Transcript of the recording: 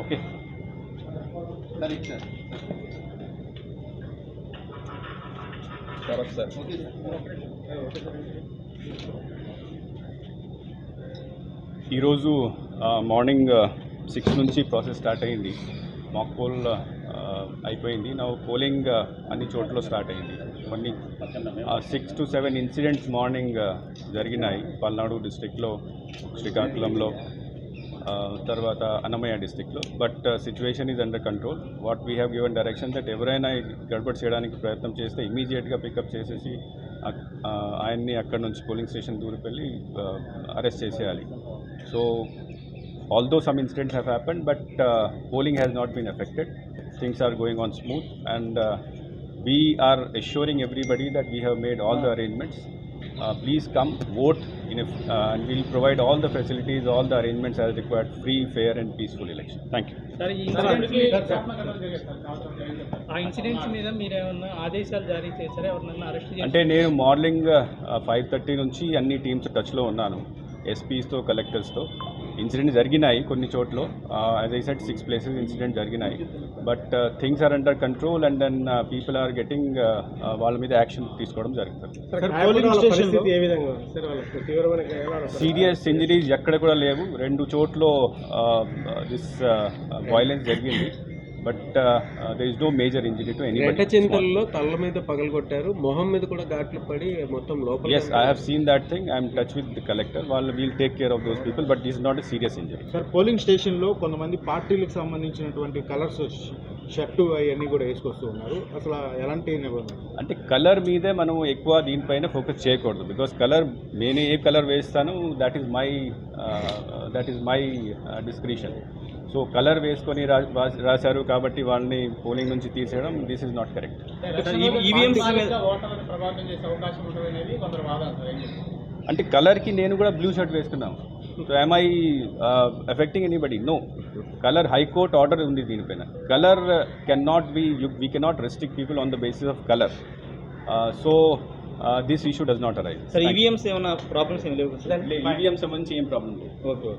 Okay. సరే sir Sharath sir. Okay sir. ఈరోజు morning six నుంచి ప్రాసెస్ స్టార్ట్ అయింది. మాక్ పోల్ అయిపోయింది. నా పోలింగ్ అన్ని చోట్ల స్టార్ట్ అయింది. కొన్ని six to seven incidents morning జరిగినాయి. పల్నాడు డిస్ట్రిక్ట్లో శ్రీకాకుళంలో. తర్వాత అన్నమయ్య డిస్టిక్లో but situation is under control what we have given direction that ఎవరైనా గడబడి చేయడానికి ప్రయత్నం చేస్తే ఇమీడియట్గా పికప్ చేసేసి ఆయన్ని అక్కడ నుంచి పోలింగ్ స్టేషన్ దూరికి వెళ్ళి అరెస్ట్ చేసేయాలి. So although some incidents have happen but polling has not been affected things are going on smooth and we are assuring everybody that we have made all the arrangements please come vote in and will provide all the facilities all the arrangements are required free fair and peaceful election thank you అంటే నేను morning five thirty నుంచి అన్ని teams టచ్లో ఉన్నాను. ఎస్పీస్తో కలెక్టర్స్తో incident జరిగినాయి కొన్ని చోట్ల. As I said six places incident జరిగినాయి. But things are under control and then people are getting వాళ్ళ మీద యాక్షన్ తీసుకోవడం జరుగుతుంది. సీరియస్ ఇంజరీస్ ఎక్కడ కూడా లేవు. రెండు చోట్ల దిస్ వైలెన్స్ జరిగింది. But is no major injury to any చింతల్లో తల మీద పగలు కొట్టారు మొహం మీద కూడా గాట్లు పడి మొత్తం లోపల yes I have seen that thing I'm touch with the collector వాళ్ళు will take care of those people but is not a serious injury sir polling స్టేషన్లో కొంతమంది పార్టీలకు సంబంధించినటువంటి కలర్స్ వచ్చి షర్టు అవన్నీ కూడా వేసుకొస్తూ ఉన్నారు. అసలు ఎలాంటి అంటే కలర్ మీదే మనం ఎక్కువ దీనిపైన ఫోకస్ చేయకూడదు. బికాస్ కలర్ నేను ఏ కలర్ వేస్తాను that is my that is my discretion so colour వేసుకొని రాశారు కాబట్టి వాళ్ళని పోలింగ్ నుంచి తీసేయడం దిస్ ఈజ్ నాట్ కరెక్ట్? అంటే కలర్కి నేను కూడా బ్లూ షర్ట్ వేసుకున్నాను so I I affecting anybody no colour high court order ఉంది దీనిపైన. Colour cannot be we cannot restrict people on the basis of colour so this issue does not arise sir EVMs ఏమైనా problems ఏమి లేవు sir EVM సంబంధించి ఏం problem లేదు. Okay